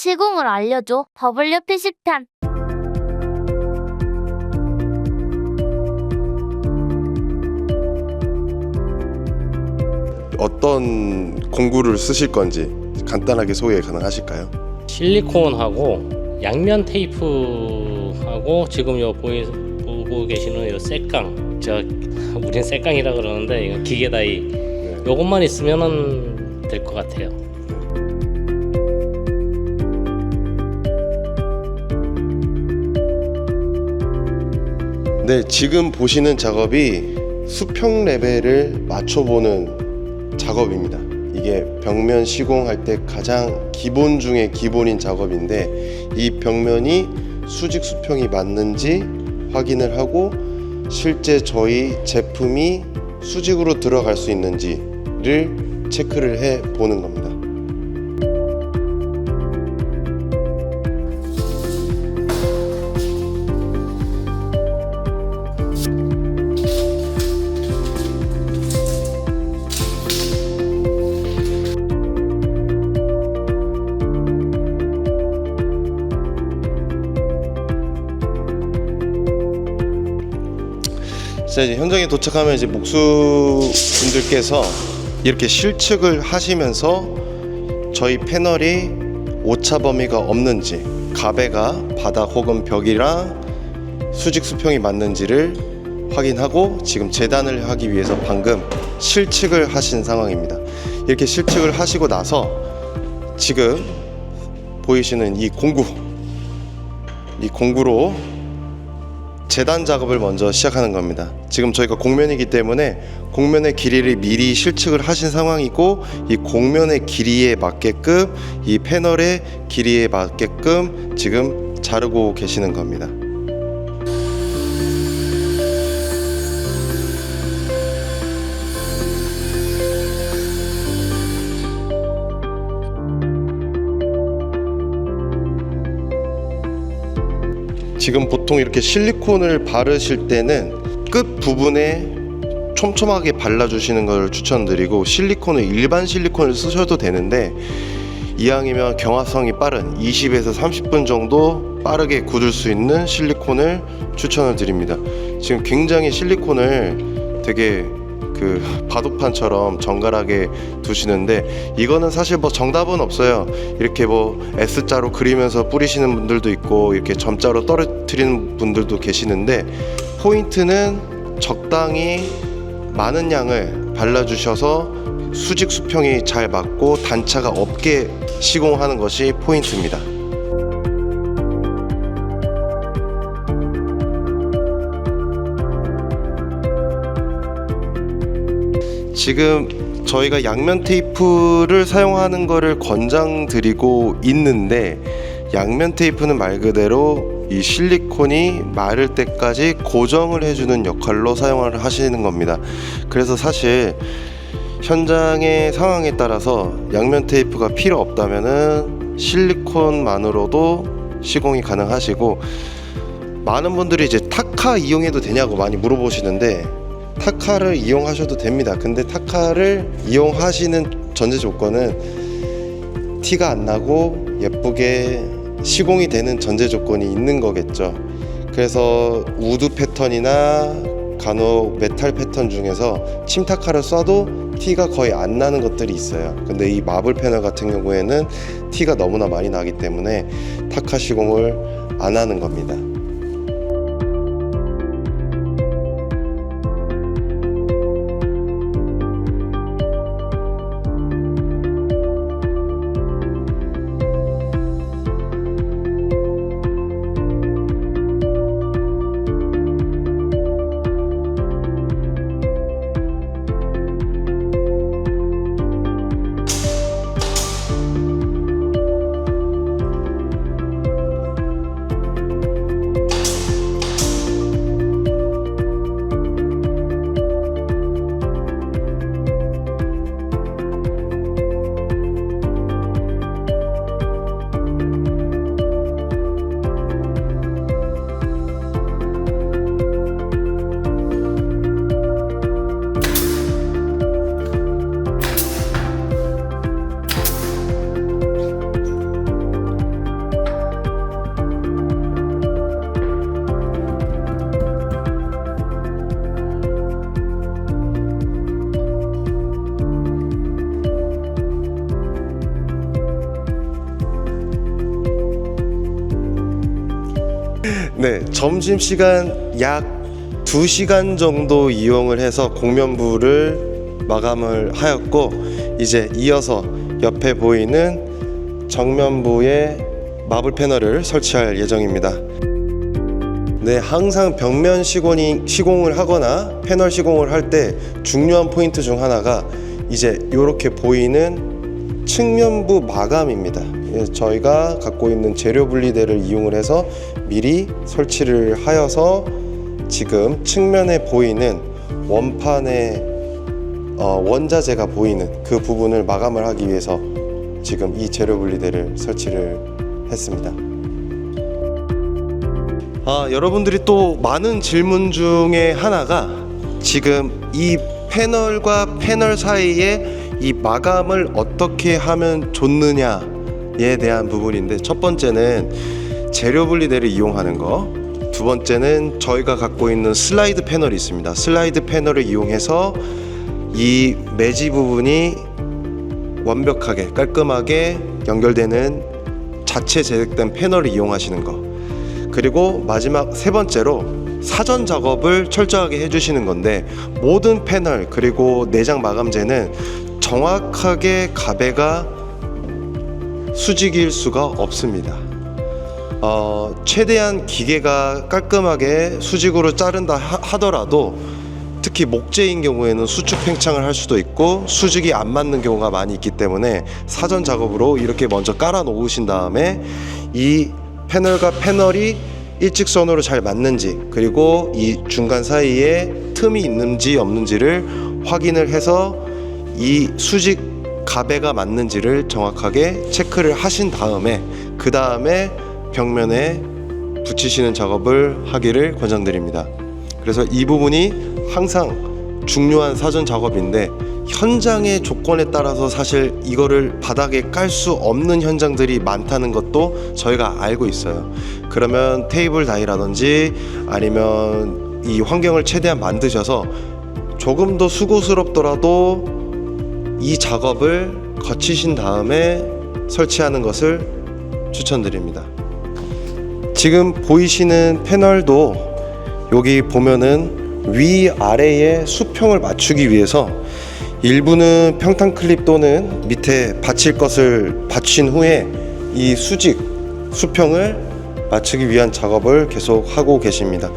시공을 알려줘. WP10편. 어떤 공구를 쓰실 건지 간단하게 소개 가능하실까요? 실리콘하고 양면 테이프하고 지금 요 보이, 보고 계시는 요 쇠깡 저 우린 쇠깡이라 그러는데 이건 기계다이 네. 요것만 있으면은 될 것 같아요. 네, 지금 보시는 작업이 수평 레벨을 맞춰보는 작업입니다. 이게 벽면 시공할 때 가장 기본 중에 기본인 작업인데 이 벽면이 수직 수평이 맞는지 확인을 하고 실제 저희 제품이 수직으로 들어갈 수 있는지를 체크를 해 보는 겁니다. 자 이제 현장에 도착하면 이제 목수 분들께서 이렇게 실측을 하시면서 저희 패널이 오차 범위가 없는지 가베가 바닥 혹은 벽이랑 수직 수평이 맞는지를 확인하고 지금 재단을 하기 위해서 방금 실측을 하신 상황입니다. 이렇게 실측을 하시고 나서 지금 보이시는 이 공구 이 공구로 재단 작업을 먼저 시작하는 겁니다. 지금 저희가 공면이기 때문에 공면의 길이를 미리 실측을 하신 상황이고 이 공면의 길이에 맞게끔 이 패널의 길이에 맞게끔 지금 자르고 계시는 겁니다. 지금 보통 이렇게 실리콘을 바르실 때는 끝 부분에 촘촘하게 발라주시는 걸 추천드리고 실리콘을 일반 실리콘을 쓰셔도 되는데 이왕이면 경화성이 빠른 20에서 30분 정도 빠르게 굳을 수 있는 실리콘을 추천을 드립니다. 지금 굉장히 실리콘을 되게 그 바둑판처럼 정갈하게 두시는데 이거는 사실 뭐 정답은 없어요. 이렇게 뭐 S자로 그리면서 뿌리시는 분들도 있고 이렇게 점자로 떨어뜨리는 분들도 계시는데 포인트는 적당히 많은 양을 발라주셔서 수직 수평이 잘 맞고 단차가 없게 시공하는 것이 포인트입니다. 지금 저희가 양면 테이프를 사용하는 것을 권장드리고 있는데 양면 테이프는 말 그대로 이 실리콘이 마를 때까지 고정을 해주는 역할로 사용을 하시는 겁니다. 그래서 사실 현장의 상황에 따라서 양면 테이프가 필요 없다면은 실리콘만으로도 시공이 가능하시고 많은 분들이 이제 타카 이용해도 되냐고 많이 물어보시는데 타카를 이용하셔도 됩니다. 근데 타카를 이용하시는 전제 조건은 티가 안 나고 예쁘게 시공이 되는 전제 조건이 있는 거겠죠. 그래서 우드 패턴이나 간혹 메탈 패턴 중에서 침타카를 쏴도 티가 거의 안 나는 것들이 있어요. 근데 이 마블 패널 같은 경우에는 티가 너무나 많이 나기 때문에 타카 시공을 안 하는 겁니다. 네, 점심 시간 약 2시간 정도 이용을 해서 공면부를 마감을 하였고 이제 이어서 옆에 보이는 정면부에 마블 패널을 설치할 예정입니다. 네, 항상 벽면 시공이, 시공을 하거나 패널 시공을 할 때 중요한 포인트 중 하나가 이제 이렇게 보이는 측면부 마감입니다. 예, 저희가 갖고 있는 재료 분리대를 이용을 해서 미리 설치를 하여서 지금 측면에 보이는 원판의 어, 원자재가 보이는 그 부분을 마감을 하기 위해서 지금 이 재료 분리대를 설치를 했습니다. 아, 여러분들이 또 많은 질문 중에 하나가 지금 이 패널과 패널 사이에 이 마감을 어떻게 하면 좋느냐 에 대한 부분인데 첫 번째는 재료 분리대를 이용하는 거. 두 번째는 저희가 갖고 있는 슬라이드 패널이 있습니다. 슬라이드 패널을 이용해서 이 매지 부분이 완벽하게 깔끔하게 연결되는 자체 제작된 패널을 이용하시는 거. 그리고 마지막 세 번째로 사전 작업을 철저하게 해주시는 건데 모든 패널 그리고 내장 마감재는 정확하게 가베가 수직일 수가 없습니다. 어, 최대한 기계가 깔끔하게 수직으로 자른다 하- 하더라도 특히 목재인 경우에는 수축 팽창을 할 수도 있고 수직이 안 맞는 경우가 많이 있기 때문에 사전 작업으로 이렇게 먼저 깔아 놓으신 다음에 이 패널과 패널이 일직선으로 잘 맞는지 그리고 이 중간 사이에 틈이 있는지 없는지를 확인을 해서 이 수직 가베가 맞는지를 정확하게 체크를 하신 다음에 그 다음에 벽면에 붙이시는 작업을 하기를 권장드립니다. 그래서 이 부분이 항상 중요한 사전 작업인데 현장의 조건에 따라서 사실 이거를 바닥에 깔 수 없는 현장들이 많다는 것도 저희가 알고 있어요. 그러면 테이블 다이라든지 아니면 이 환경을 최대한 만드셔서 조금 더 수고스럽더라도 이 작업을 거치신 다음에 설치하는 것을 추천드립니다. 지금 보이시는 패널도 여기 보면은 위 아래의 수평을 맞추기 위해서 일부는 평탄 클립 또는 밑에 받칠 것을 받친 후에 이 수직 수평을 맞추기 위한 작업을 계속 하고 계십니다.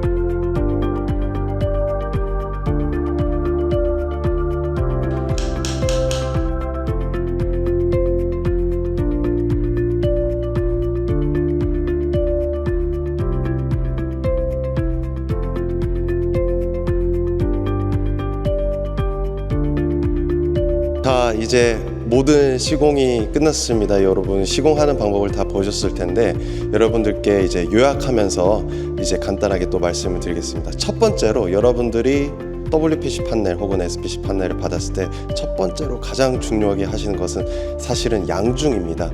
자 이제 모든 시공이 끝났습니다. 여러분 시공하는 방법을 다 보셨을 텐데 여러분들께 이제 요약하면서 이제 간단하게 또 말씀을 드리겠습니다. 첫 번째로 여러분들이 WPC 판넬 혹은 SPC 판넬을 받았을 때 첫 번째로 가장 중요하게 하시는 것은 사실은 양중입니다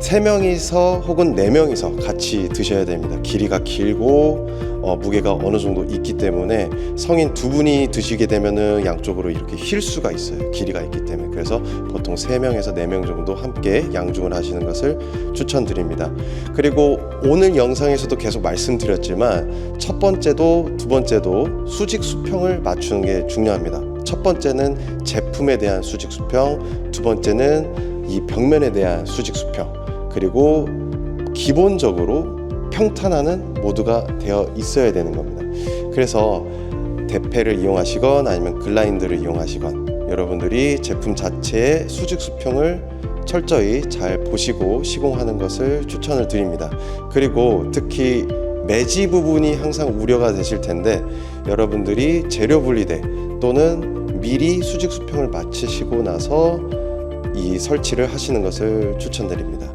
세 명이서 혹은 네 명이서 같이 드셔야 됩니다 길이가 길고 어, 무게가 어느 정도 있기 때문에 성인 두 분이 드시게 되면은 양쪽으로 이렇게 휠 수가 있어요. 길이가 있기 때문에 그래서 보통 세 명에서 네 명 정도 함께 양중을 하시는 것을 추천드립니다. 그리고 오늘 영상에서도 계속 말씀드렸지만 첫 번째도 두 번째도 수직 수평을 맞추는 게 중요합니다. 첫 번째는 제품에 대한 수직 수평, 두 번째는 이 벽면에 대한 수직 수평, 그리고 기본적으로 평탄화는 모두가 되어 있어야 되는 겁니다. 그래서 대패를 이용하시건 아니면 글라인드를 이용하시건 여러분들이 제품 자체의 수직 수평을 철저히 잘 보시고 시공하는 것을 추천을 드립니다. 그리고 특히 매지 부분이 항상 우려가 되실 텐데 여러분들이 재료 분리대 또는 미리 수직 수평을 마치시고 나서 이 설치를 하시는 것을 추천드립니다.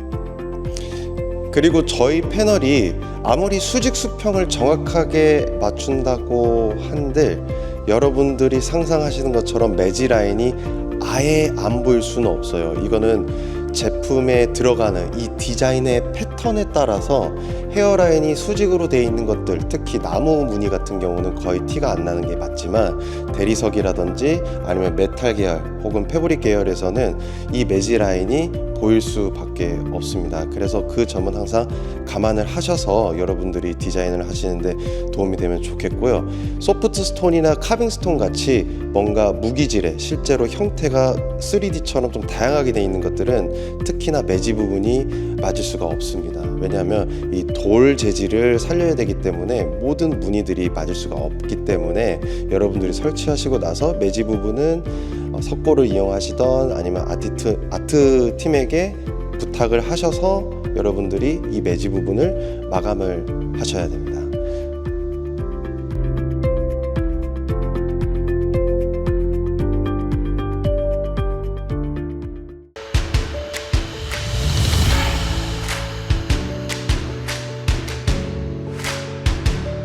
그리고 저희 패널이 아무리 수직 수평을 정확하게 맞춘다고 한들 여러분들이 상상하시는 것처럼 매지 라인이 아예 안 보일 수는 없어요. 이거는 제품에 들어가는 이 디자인의 패턴에 따라서 헤어라인이 수직으로 돼 있는 것들 특히 나무 무늬 같은 경우는 거의 티가 안 나는 게 맞지만 대리석이라든지 아니면 메탈 계열 혹은 패브릭 계열에서는 이 매지 라인이 보일 수밖에 없습니다. 그래서 그 점은 항상 감안을 하셔서 여러분들이 디자인을 하시는데 도움이 되면 좋겠고요. 소프트 스톤이나 카빙 스톤 같이 뭔가 무기질의 실제로 형태가 3D처럼 좀 다양하게 돼 있는 것들은 특히나 매지 부분이 맞을 수가 없습니다. 왜냐하면 이돌 재질을 살려야 되기 때문에 모든 무늬들이 맞을 수가 없기 때문에 여러분들이 설치하시고 나서 매지 부분은 어, 석고를 이용하시던 아니면 아티트 아트 팀에게 부탁을 하셔서 여러분들이 이 매지 부분을 마감을 하셔야 됩니다.